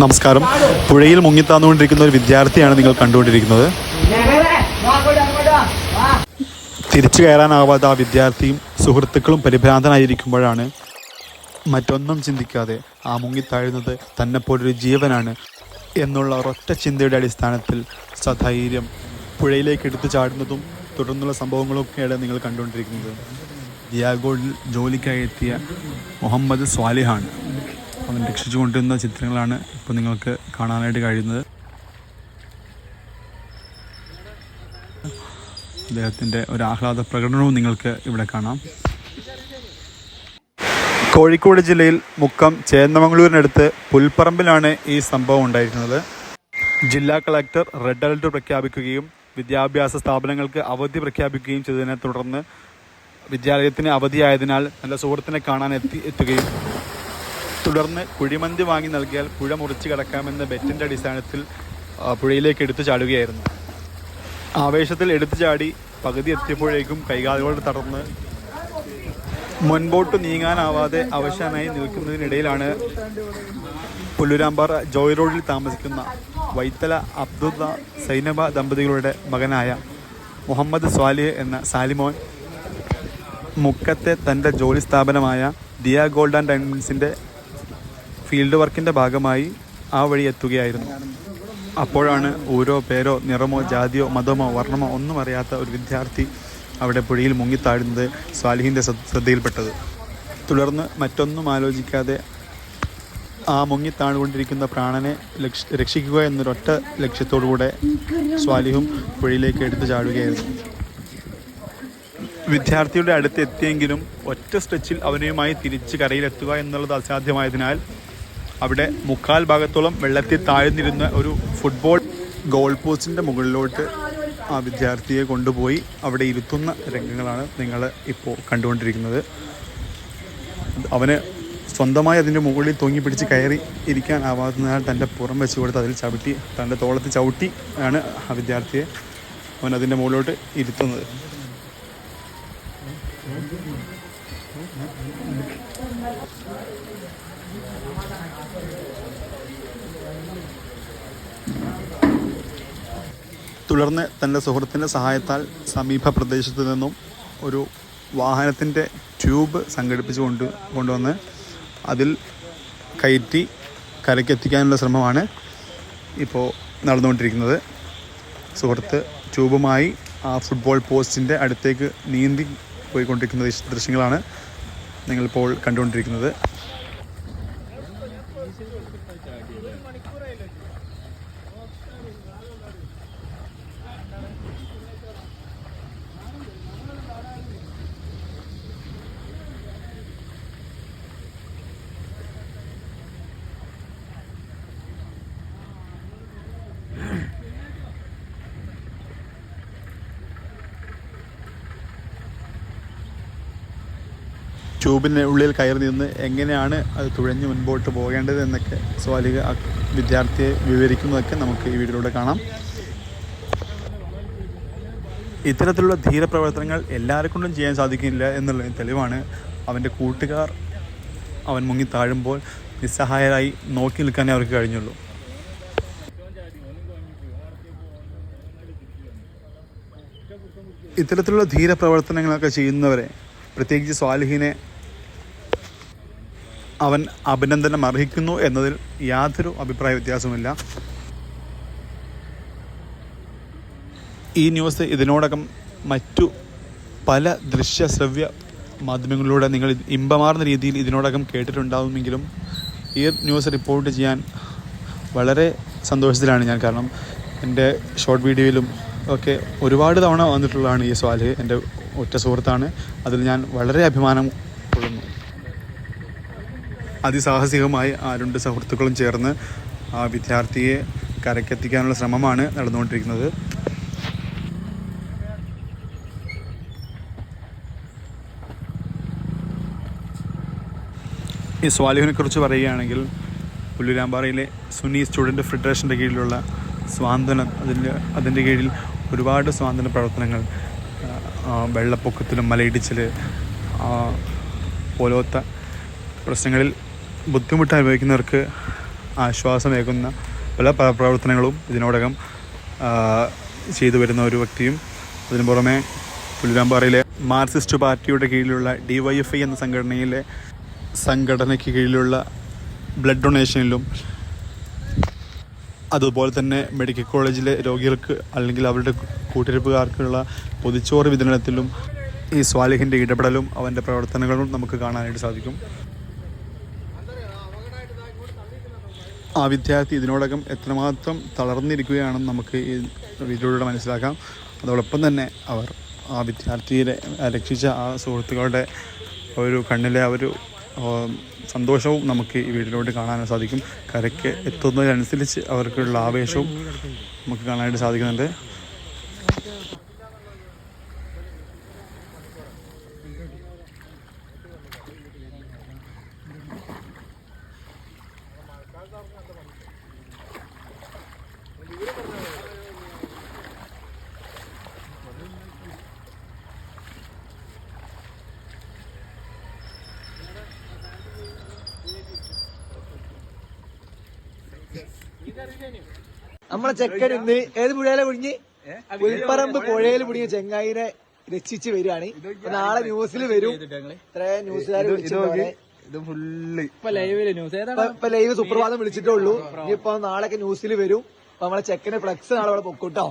നമസ്കാരം. പുഴയിൽ മുങ്ങിത്താന്നുകൊണ്ടിരിക്കുന്ന ഒരു വിദ്യാർത്ഥിയാണ് നിങ്ങൾ കണ്ടുകൊണ്ടിരിക്കുന്നത്. തിരിച്ചു കയറാനാവാതെ ആ വിദ്യാർത്ഥിയും സുഹൃത്തുക്കളും പരിഭ്രാന്തനായിരിക്കുമ്പോഴാണ് മറ്റൊന്നും ചിന്തിക്കാതെ ആ മുങ്ങിത്താഴുന്നത് തന്നെപ്പോലൊരു ജീവനാണ് എന്നുള്ള ഒരൊറ്റ ചിന്തയുടെ അടിസ്ഥാനത്തിൽ സധൈര്യം പുഴയിലേക്ക് എടുത്തു ചാടുന്നതും തുടർന്നുള്ള സംഭവങ്ങളൊക്കെയാണ് നിങ്ങൾ കണ്ടുകൊണ്ടിരിക്കുന്നത്. ദിയാഗോഡിൽ ജോലിക്കായി എത്തിയ മുഹമ്മദ് സ്വാലിഹാണ്. അവൻ രക്ഷിച്ചു കൊണ്ടിരുന്ന ചിത്രങ്ങളാണ് ഇപ്പോൾ നിങ്ങൾക്ക് കാണാനായിട്ട് കഴിയുന്നത്. അദ്ദേഹത്തിന്റെ ഒരു ആഹ്ലാദ പ്രകടനവും നിങ്ങൾക്ക് ഇവിടെ കാണാം. കോഴിക്കോട് ജില്ലയിൽ മുക്കം ചേന്നമംഗളൂരിനടുത്ത് പുൽപ്പറമ്പിലാണ് ഈ സംഭവം ഉണ്ടായിരുന്നത് ജില്ലാ കളക്ടർ റെഡ് അലർട്ട് പ്രഖ്യാപിക്കുകയും വിദ്യാഭ്യാസ സ്ഥാപനങ്ങൾക്ക് അവധി പ്രഖ്യാപിക്കുകയും ചെയ്തതിനെ തുടർന്ന് വിദ്യാലയത്തിന് അവധിയായതിനാൽ നല്ല സുഹൃത്തിനെ കാണാൻ എത്തി എത്തുകയും തുടർന്ന് കുഴിമന്തി വാങ്ങി നൽകിയാൽ പുഴ മുറിച്ച് കടക്കാമെന്ന ബെറ്റിന്റെ അടിസ്ഥാനത്തിൽ പുഴയിലേക്ക് എടുത്തു ചാടുകയായിരുന്നു. ആവേശത്തിൽ എടുത്തു ചാടി പകുതി എത്തിയപ്പോഴേക്കും കൈകാലുകൾ തടർന്ന് മുൻപോട്ട് നീങ്ങാനാവാതെ അവശനായി നിൽക്കുന്നതിനിടയിലാണ് പുല്ലുരാമ്പാറ ജോയ് റോഡിൽ താമസിക്കുന്ന വൈത്തല അബ്ദുള്ള സൈനബ ദമ്പതികളുടെ മകനായ മുഹമ്മദ് സ്വാലിഹ് എന്ന സാലിമോൻ മുക്കത്തെ തന്റെ ജോലി സ്ഥാപനമായ ദിയ ഗോൾഡ് ആൻഡ് ഡയമണ്ട്സിന്റെ ഫീൽഡ് വർക്കിന്റെ ഭാഗമായി ആ വഴി എത്തുകയായിരുന്നു. അപ്പോഴാണ് ഓരോ പേരോ നിറമോ ജാതിയോ മതമോ വർണമോ ഒന്നും അറിയാത്ത ഒരു വിദ്യാർത്ഥി അവിടെ പുഴയിൽ മുങ്ങിത്താഴുന്നത് സ്വാലിഹിന്റെ ശ്രദ്ധ- ശ്രദ്ധയിൽപ്പെട്ടത്. തുടർന്ന് മറ്റൊന്നും ആലോചിക്കാതെ ആ മുങ്ങിത്താണുകൊണ്ടിരിക്കുന്ന പ്രാണനെ ലക്ഷ രക്ഷിക്കുക എന്നൊരൊറ്റ ലക്ഷ്യത്തോടുകൂടെ സ്വാലിഹും പുഴയിലേക്ക് എടുത്തു ചാടുകയായിരുന്നു. വിദ്യാർത്ഥിയുടെ അടുത്ത് എത്തിയെങ്കിലും ഒറ്റ സ്ട്രെച്ചിൽ അവനുമായി തിരിച്ച് കരയിലെത്തുക എന്നുള്ളത് അസാധ്യമായതിനാൽ അവിടെ മുക്കാൽ ഭാഗത്തോളം വെള്ളത്തിൽ താഴ്ന്നിരുന്ന ഒരു ഫുട്ബോൾ ഗോൾ പോസ്റ്റിന്റെ മുകളിലോട്ട് ആ വിദ്യാർത്ഥിയെ കൊണ്ടുപോയി. അവിടെ ഇരുത്തുന്ന രംഗങ്ങളാണ് നിങ്ങൾ ഇപ്പോൾ കണ്ടുകൊണ്ടിരിക്കുന്നത്. അവന് സ്വന്തമായി അതിന്റെ മുകളിൽ തൂങ്ങി പിടിച്ച് കയറി ഇരിക്കാനാവാത്തതിനാൽ തന്റെ പുറം വെച്ച് കൊടുത്ത് അതിൽ ചവിട്ടി തന്റെ തോളത്ത് ചവിട്ടി ആണ് ആ വിദ്യാർത്ഥിയെ അവൻ അതിന്റെ മുകളിലോട്ട് ഇരുത്തുന്നത്. തുടർന്ന് തന്റെ സുഹൃത്തിന്റെ സഹായത്താൽ സമീപ പ്രദേശത്തു നിന്നും ഒരു വാഹനത്തിന്റെ ട്യൂബ് സംഘടിപ്പിച്ച് കൊണ്ട് കൊണ്ടുവന്ന് അതിൽ കയറ്റി കരയ്ക്കെത്തിക്കാനുള്ള ശ്രമമാണ് ഇപ്പോൾ നടന്നുകൊണ്ടിരിക്കുന്നത്. സുഹൃത്ത് ട്യൂബുമായി ആ ഫുട്ബോൾ പോസ്റ്റിന്റെ അടുത്തേക്ക് നീന്തി പോയിക്കൊണ്ടിരിക്കുന്ന ദൃശ്യ- ദൃശ്യങ്ങളാണ് നിങ്ങളിപ്പോൾ കണ്ടുകൊണ്ടിരിക്കുന്നത്. ട്യൂബിന്റെ ഉള്ളിൽ കയറി നിന്ന് എങ്ങനെയാണ് അത് തുഴഞ്ഞ് മുൻപോട്ട് പോകേണ്ടത് എന്നൊക്കെ സ്വാലിക വിദ്യാർത്ഥിയെ വിവരിക്കുന്നതൊക്കെ നമുക്ക് ഈ വീഡിയോയിലൂടെ കാണാം. ഇത്തരത്തിലുള്ള ധീരപ്രവർത്തനങ്ങൾ എല്ലാവരെ കൊണ്ടും ചെയ്യാൻ സാധിക്കില്ല എന്നുള്ള തെളിവാണ് അവന്റെ കൂട്ടുകാർ അവൻ മുങ്ങി താഴുമ്പോൾ നിസ്സഹായരായി നോക്കി നിൽക്കാനേ അവർക്ക് കഴിഞ്ഞുള്ളൂ. ഇത്തരത്തിലുള്ള ധീരപ്രവർത്തനങ്ങളൊക്കെ ചെയ്യുന്നവരെ പ്രത്യേകിച്ച് സ്വാലിഹിനെ അവൻ അഭിനന്ദനം അർഹിക്കുന്നു എന്നതിൽ യാതൊരു അഭിപ്രായ വ്യത്യാസവുമില്ല. ഈ ന്യൂസ് ഇതിനോടകം മറ്റു പല ദൃശ്യ ശ്രവ്യ മാധ്യമങ്ങളിലൂടെ നിങ്ങൾ ഇമ്പമാർന്ന രീതിയിൽ ഇതിനോടകം കേട്ടിട്ടുണ്ടാവുമെങ്കിലും ഈ ന്യൂസ് റിപ്പോർട്ട് ചെയ്യാൻ വളരെ സന്തോഷത്തിലാണ് ഞാൻ. കാരണം എന്റെ ഷോർട്ട് വീഡിയോയിലും ഒക്കെ ഒരുപാട് തവണ വന്നിട്ടുള്ളതാണ് ഈ സ്വാലഹ് എന്റെ ഒറ്റ സുഹൃത്താണ്. അതിൽ ഞാൻ വളരെ അഭിമാനം അതിസാഹസികമായി ആ രണ്ട് സുഹൃത്തുക്കളും ചേർന്ന് ആ വിദ്യാർത്ഥിയെ കരക്കെത്തിക്കാനുള്ള ശ്രമമാണ് നടന്നുകൊണ്ടിരിക്കുന്നത്. ഈ സ്വാലിഹിനെ കുറിച്ച് പറയുകയാണെങ്കിൽ പുല്ലുരാമ്പാറയിലെ സുനി സ്റ്റുഡന്റ് ഫെഡറേഷന്റെ കീഴിലുള്ള സ്വാന്തനം അതിന്റെ അതിന്റെ കീഴിൽ ഒരുപാട് സ്വാതന്ത്ര്യ പ്രവർത്തനങ്ങൾ വെള്ളപ്പൊക്കത്തിലും മലയിടിച്ചിൽ പോലത്തെ പ്രശ്നങ്ങളിൽ ബുദ്ധിമുട്ട് അനുഭവിക്കുന്നവർക്ക് ആശ്വാസമേകുന്ന പല പ്ര- പ്രവർത്തനങ്ങളും ഇതിനോടകം ചെയ്തു വരുന്ന ഒരു വ്യക്തിയും അതിനു പുറമെ പുല്ലുരാമ്പാറയിലെ മാർക്സിസ്റ്റ് പാർട്ടിയുടെ കീഴിലുള്ള ഡി വൈ എഫ് ഐ എന്ന സംഘടനയിലെ സംഘടനയ്ക്ക് കീഴിലുള്ള ബ്ലഡ് ഡൊണേഷനിലും അതുപോലെ തന്നെ മെഡിക്കൽ കോളേജിലെ രോഗികൾക്ക് അല്ലെങ്കിൽ അവരുടെ കൂട്ടിരിപ്പുകാർക്കുള്ള പൊതിച്ചോറ് വിതരണത്തിലും ഈ സ്വാലിഹിന്റെ ഇടപെടലും അവന്റെ പ്രവർത്തനങ്ങളും നമുക്ക് കാണാനായിട്ട് സാധിക്കും. ആ വിദ്യാർത്ഥി ഇതിനോടകം എത്രമാത്രം തളർന്നിരിക്കുകയാണെന്ന് നമുക്ക് ഈ വീഡിയോയിലൂടെ മനസ്സിലാക്കാം. അതോടൊപ്പം തന്നെ അവർ ആ വിദ്യാർത്ഥിയെ രക്ഷിച്ച ആ സുഹൃത്തുക്കളുടെ ഒരു കണ്ണിലെ ഒരു സന്തോഷവും നമുക്ക് ഈ വീഡിയോയിലൂടെ കാണാൻ സാധിക്കും. കരയ്ക്ക് എത്തുന്നതിനനുസരിച്ച് അവർക്കുള്ള ആവേശവും നമുക്ക് കാണാനായിട്ട് സാധിക്കുന്നുണ്ട്. നമ്മളെ ചെക്കൻ ഇന്ന് ഏത് പുഴയിലെ കുടുങ്ങി? പുൽപ്പറമ്പ് പുഴയിൽ കുടുങ്ങിയ ചെങ്ങായിനെ രക്ഷിച്ച് വരികയാണ് നാളെ ന്യൂസിൽ വരും. ഇത്രേ ന്യൂസുകാർ ഇത് ഫുള്ള്. ഇപ്പൊ ലൈവിൽ ന്യൂസ് ഏതാണ്? ഇപ്പൊ ലൈവ് സുപ്രഭാതം വിളിച്ചിട്ടേ ഉള്ളൂ. ഇനിയിപ്പോ നാളെ ന്യൂസിൽ വരും. അപ്പൊ നമ്മളെ ചെക്കന് ഫ്ലെക്സ് നാളെ അവിടെ പൊക്കൂട്ടോ.